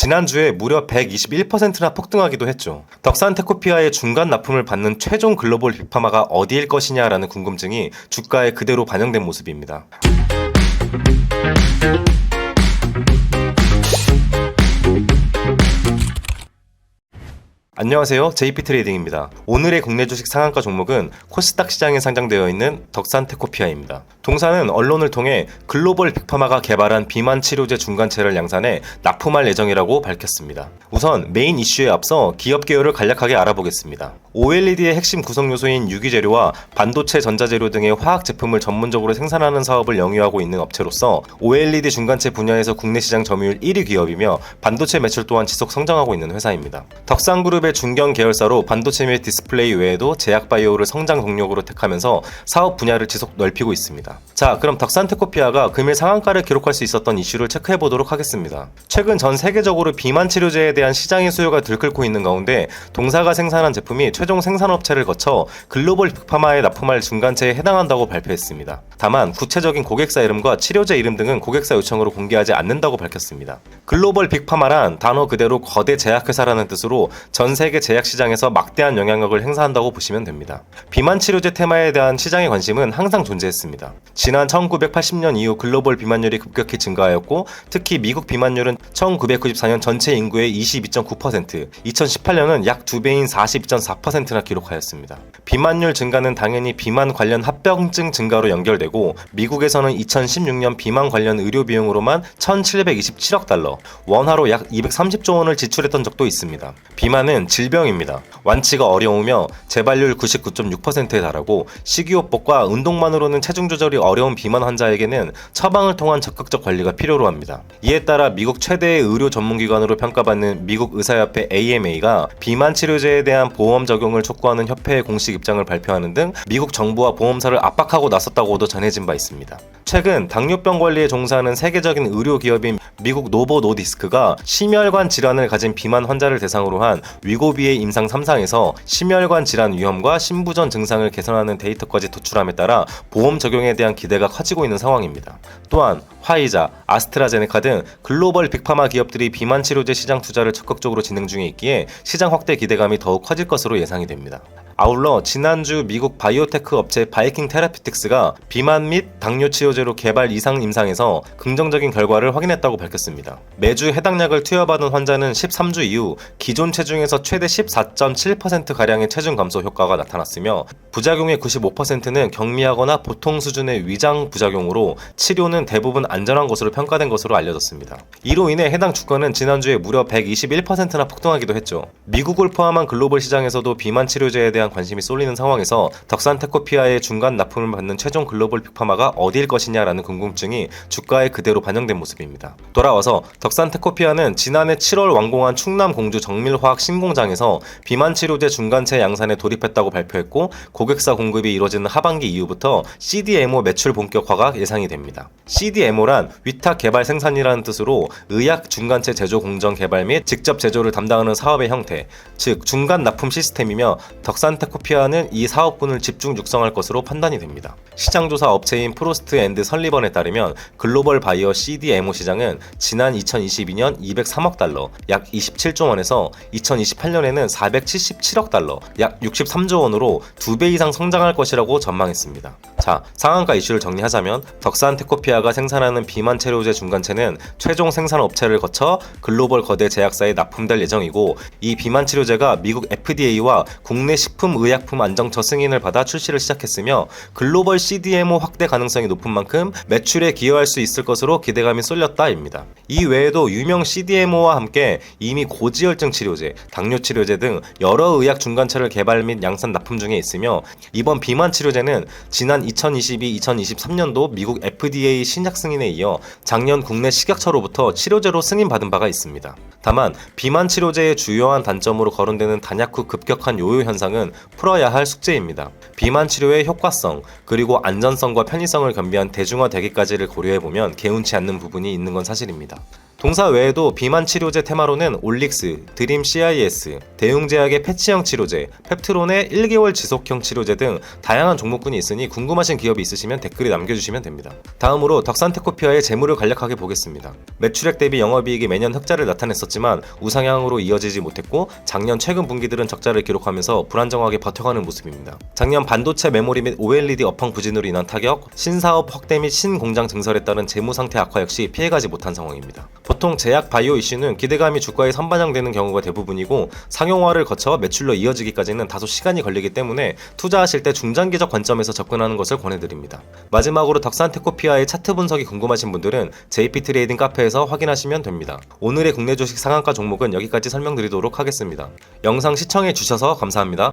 지난주에 무려 121%나 폭등하기도 했죠. 덕산 테코피아의 중간 납품을 받는 최종 글로벌 빅파마가 어디일 것이냐라는 궁금증이 주가에 그대로 반영된 모습입니다. 안녕하세요. JP 트레이딩입니다. 오늘의 국내 주식 상한가 종목은 코스닥 시장에 상장되어 있는 덕산 테코피아입니다. 동사는 언론을 통해 글로벌 빅파마가 개발한 비만 치료제 중간체를 양산해 납품할 예정이라고 밝혔습니다. 우선 메인 이슈에 앞서 기업 개요를 간략하게 알아보겠습니다. OLED의 핵심 구성 요소인 유기재료와 반도체 전자재료 등의 화학 제품을 전문적으로 생산하는 사업을 영위하고 있는 업체로서 OLED 중간체 분야에서 국내 시장 점유율 1위 기업이며 반도체 매출 또한 지속 성장하고 있는 회사입니다. 덕산그룹의 중견 계열사로 반도체 및 디스플레이 외에도 제약바이오를 성장 동력으로 택하면서 사업 분야를 지속 넓히고 있습니다. 자, 그럼 덕산테코피아가 금일 상한가를 기록할 수 있었던 이슈를 체크해 보도록 하겠습니다. 최근 전 세계적으로 비만 치료제에 대한 시장의 수요가 들끓고 있는 가운데 동사가 생산한 제품이 최종 생산업체를 거쳐 글로벌 빅파마에 납품할 중간체에 해당한다고 발표했습니다. 다만 구체적인 고객사 이름과 치료제 이름 등은 고객사 요청으로 공개하지 않는다고 밝혔습니다. 글로벌 빅파마란 단어 그대로 거대 제약회사라는 뜻으로 전 세계 제약 시장에서 막대한 영향력을 행사한다고 보시면 됩니다. 비만 치료제 테마에 대한 시장의 관심은 항상 존재했습니다. 지난 1980년 이후 글로벌 비만율이 급격히 증가하였고 특히 미국 비만율은 1994년 전체 인구의 22.9%, 2018년은 약 2배인 42.4%나 기록하였습니다. 비만율 증가는 당연히 비만 관련 합병증 증가로 연결되고 미국에서는 2016년 비만 관련 의료 비용으로만 1,727억 달러, 원화로 약 230조 원을 지출했던 적도 있습니다. 비만은 질병입니다. 완치가 어려우며 재발률 99.6%에 달하고 식이요법과 운동만으로는 체중 조절 이 어려운 비만 환자에게는 처방을 통한 적극적 관리가 필요로 합니다. 이에 따라 미국 최대의 의료 전문기관으로 평가받는 미국 의사협회 AMA가 비만 치료제에 대한 보험 적용을 촉구하는 협회의 공식 입장을 발표하는 등 미국 정부와 보험사를 압박하고 나섰다고도 전해진 바 있습니다. 최근 당뇨병 관리에 종사하는 세계적인 의료 기업인 미국 노보 노디스크가 심혈관 질환을 가진 비만 환자를 대상으로 한 위고비의 임상 3상에서 심혈관 질환 위험과 심부전 증상을 개선하는 데이터까지 도출함에 따라 보험 적용에 대한 기대가 커지고 있는 상황입니다. 또한 화이자, 아스트라제네카 등 글로벌 빅파마 기업들이 비만 치료제 시장 투자를 적극적으로 진행 중에 있기에 시장 확대 기대감이 더욱 커질 것으로 예상이 됩니다. 아울러 지난주 미국 바이오테크 업체 바이킹 테라피틱스가 비만 및 당뇨 치료제로 개발 이상 임상에서 긍정적인 결과를 확인했다고 밝혔습니다. 매주 해당 약을 투여받은 환자는 13주 이후 기존 체중에서 최대 14.7%가량의 체중 감소 효과가 나타났으며 부작용의 95%는 경미하거나 보통 수준의 위장 부작용으로 치료는 대부분 안전한 것으로 평가된 것으로 알려졌습니다. 이로 인해 해당 주가는 지난주에 무려 121%나 폭등하기도 했죠. 미국을 포함한 글로벌 시장에서도 비만 치료제에 대한 관심이 쏠리는 상황에서 덕산테코피아의 중간 납품을 받는 최종 글로벌 빅파마가 어디일 것이냐라는 궁금증이 주가에 그대로 반영된 모습입니다. 돌아와서 덕산테코피아는 지난해 7월 완공한 충남 공주 정밀화학 신공장에서 비만 치료제 중간체 양산에 돌입했다고 발표했고 고객사 공급이 이루어지는 하반기 이후부터 CDMO 매출 본격화가 예상이 됩니다. CDMO란 위탁 개발 생산이라는 뜻으로 의약 중간체 제조 공정 개발 및 직접 제조를 담당하는 사업의 형태, 즉 중간 납품 시스템이며 덕산 테코피아는 이 사업군을 집중 육성할 것으로 판단이 됩니다. 시장조사 업체인 프로스트 앤드 설리번에 따르면 글로벌 바이어 CDMO 시장은 지난 2022년 203억 달러, 약 27조 원에서 2028년에는 477억 달러, 약 63조 원으로 2배 이상 성장할 것이라고 전망했습니다. 자, 상한가 이슈를 정리하자면 덕산 테코피아가 생산하는 비만 체료제 중간체는 최종 생산 업체를 거쳐 글로벌 거대 제약사에 납품될 예정이고 이 비만 치료제가 미국 FDA와 국내 식품 의약품 안정처 승인을 받아 출시를 시작했으며 글로벌 CDMO 확대 가능성이 높은 만큼 매출에 기여할 수 있을 것으로 기대감이 쏠렸다입니다. 이 외에도 유명 CDMO와 함께 이미 고지혈증 치료제, 당뇨 치료제 등 여러 의약 중간체를 개발 및 양산 납품 중에 있으며 이번 비만 치료제는 지난 2022-2023년도 미국 FDA 신약 승인에 이어 작년 국내 식약처로부터 치료제로 승인받은 바가 있습니다. 다만 비만 치료제의 주요한 단점으로 거론되는 단약 후 급격한 요요 현상은 풀어야 할 숙제입니다. 비만 치료의 효과성 그리고 안전성과 편의성을 겸비한 대중화 되기까지를 고려해 보면 개운치 않는 부분이 있는 건 사실입니다. 동사 외에도 비만 치료제 테마로는 올릭스, 드림 CIS, 대웅제약의 패치형 치료제, 펩트론의 1개월 지속형 치료제 등 다양한 종목군이 있으니 궁금하신 기업이 있으시면 댓글에 남겨주시면 됩니다. 다음으로 덕산테코피아의 재무를 간략하게 보겠습니다. 매출액 대비 영업이익이 매년 흑자를 나타냈었지만 우상향으로 이어지지 못했고 작년 최근 분기들은 적자를 기록하면서 불안정하게 버텨가는 모습입니다. 작년 반도체 메모리 및 OLED 업황 부진으로 인한 타격, 신사업 확대 및 신공장 증설에 따른 재무 상태 악화 역시 피해가지 못한 상황입니다. 보통 제약 바이오 이슈는 기대감이 주가에 선반영되는 경우가 대부분이고 상용화를 거쳐 매출로 이어지기까지는 다소 시간이 걸리기 때문에 투자하실 때 중장기적 관점에서 접근하는 것을 권해드립니다. 마지막으로 덕산테코피아의 차트 분석이 궁금하신 분들은 JP 트레이딩 카페에서 확인하시면 됩니다. 오늘의 국내 주식 상한가 종목은 여기까지 설명드리도록 하겠습니다. 영상 시청해 주셔서 감사합니다.